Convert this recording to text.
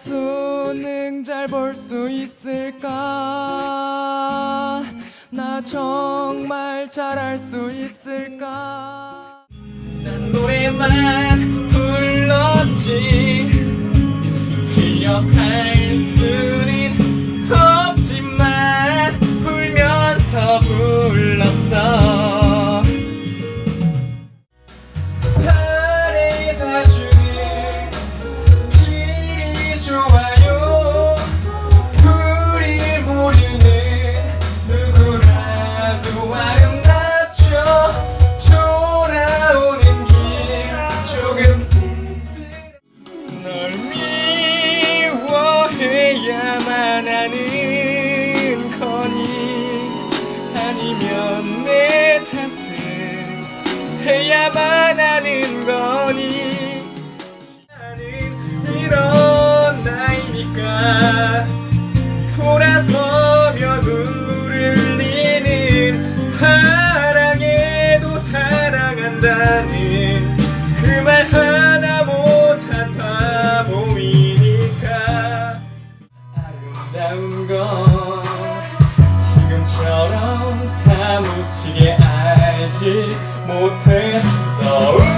수능 잘 볼 수 있을까? 나 정말 잘할 수 있을까? 난 노래만 해야만 하는 거니. 나는 이런 나이니까 돌아서며 눈물을 흘리는 사랑해도 사랑한다는 그 말 하나 못한 바보이니까. 아름다운 건 expectations are